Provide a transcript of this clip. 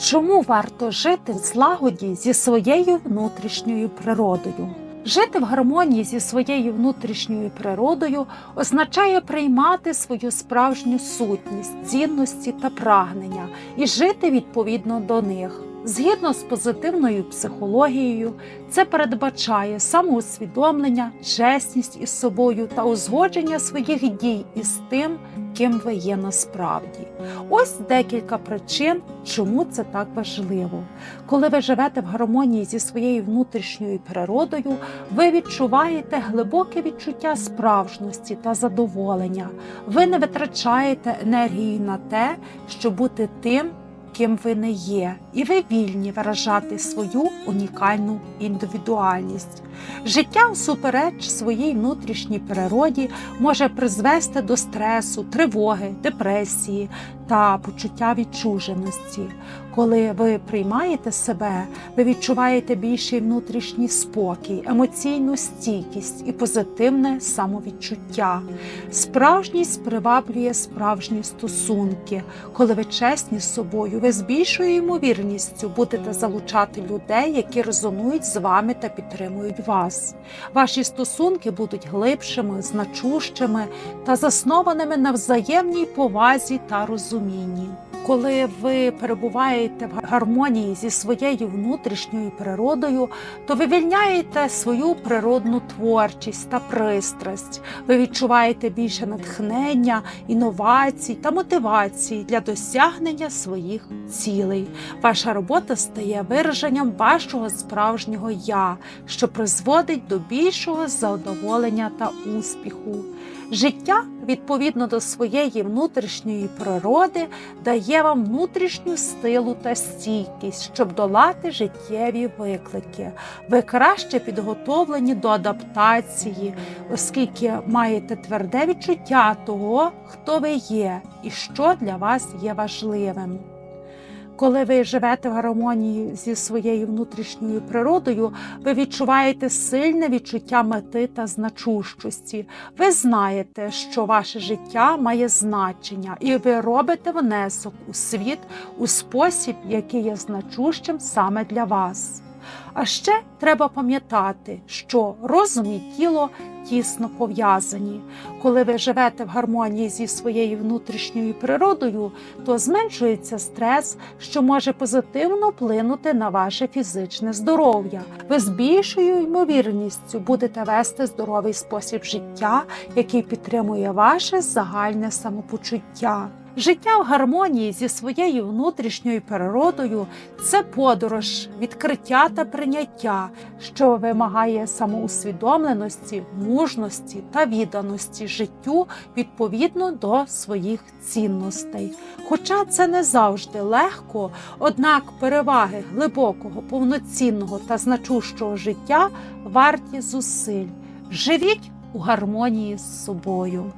Чому варто жити в злагоді зі своєю внутрішньою природою? Жити в гармонії зі своєю внутрішньою природою означає приймати свою справжню сутність, цінності та прагнення і жити відповідно до них. Згідно з позитивною психологією, це передбачає самоусвідомлення, чесність із собою та узгодження своїх дій із тим, ким ви є насправді. Ось декілька причин, чому це так важливо. Коли ви живете в гармонії зі своєю внутрішньою природою, ви відчуваєте глибоке відчуття справжності та задоволення. Ви не витрачаєте енергію на те, щоб бути тим, ким ви не є, і ви вільні виражати свою унікальну індивідуальність. Життя всупереч своїй внутрішній природі може призвести до стресу, тривоги, депресії та почуття відчуженості. Коли ви приймаєте себе, ви відчуваєте більший внутрішній спокій, емоційну стійкість і позитивне самовідчуття. Справжність приваблює справжні стосунки. Коли ви чесні з собою, ви з більшою ймовірністю будете залучати людей, які резонують з вами та підтримують вас. Ваші стосунки будуть глибшими, значущими та заснованими на взаємній повазі та розумінні. Коли ви перебуваєте в гармонії зі своєю внутрішньою природою, то ви вільняєте свою природну творчість та пристрасть. Ви відчуваєте більше натхнення, інновацій та мотивації для досягнення своїх цілей. Ваша робота стає вираженням вашого справжнього я, що призводить до більшого задоволення та успіху. Життя відповідно до своєї внутрішньої природи дає вам внутрішню силу та стійкість, щоб долати життєві виклики. Ви краще підготовлені до адаптації, оскільки маєте тверде відчуття того, хто ви є і що для вас є важливим. Коли ви живете в гармонії зі своєю внутрішньою природою, ви відчуваєте сильне відчуття мети та значущості. Ви знаєте, що ваше життя має значення, і ви робите внесок у світ у спосіб, який є значущим саме для вас. А ще треба пам'ятати, що розум і тіло тісно пов'язані. Коли ви живете в гармонії зі своєю внутрішньою природою, то зменшується стрес, що може позитивно вплинути на ваше фізичне здоров'я. Ви з більшою ймовірністю будете вести здоровий спосіб життя, який підтримує ваше загальне самопочуття. Життя в гармонії зі своєю внутрішньою природою це подорож, відкриття та прийняття, що вимагає самоусвідомленості, мужності та відданості життю відповідно до своїх цінностей. Хоча це не завжди легко, однак переваги глибокого, повноцінного та значущого життя варті зусиль. Живіть у гармонії з собою.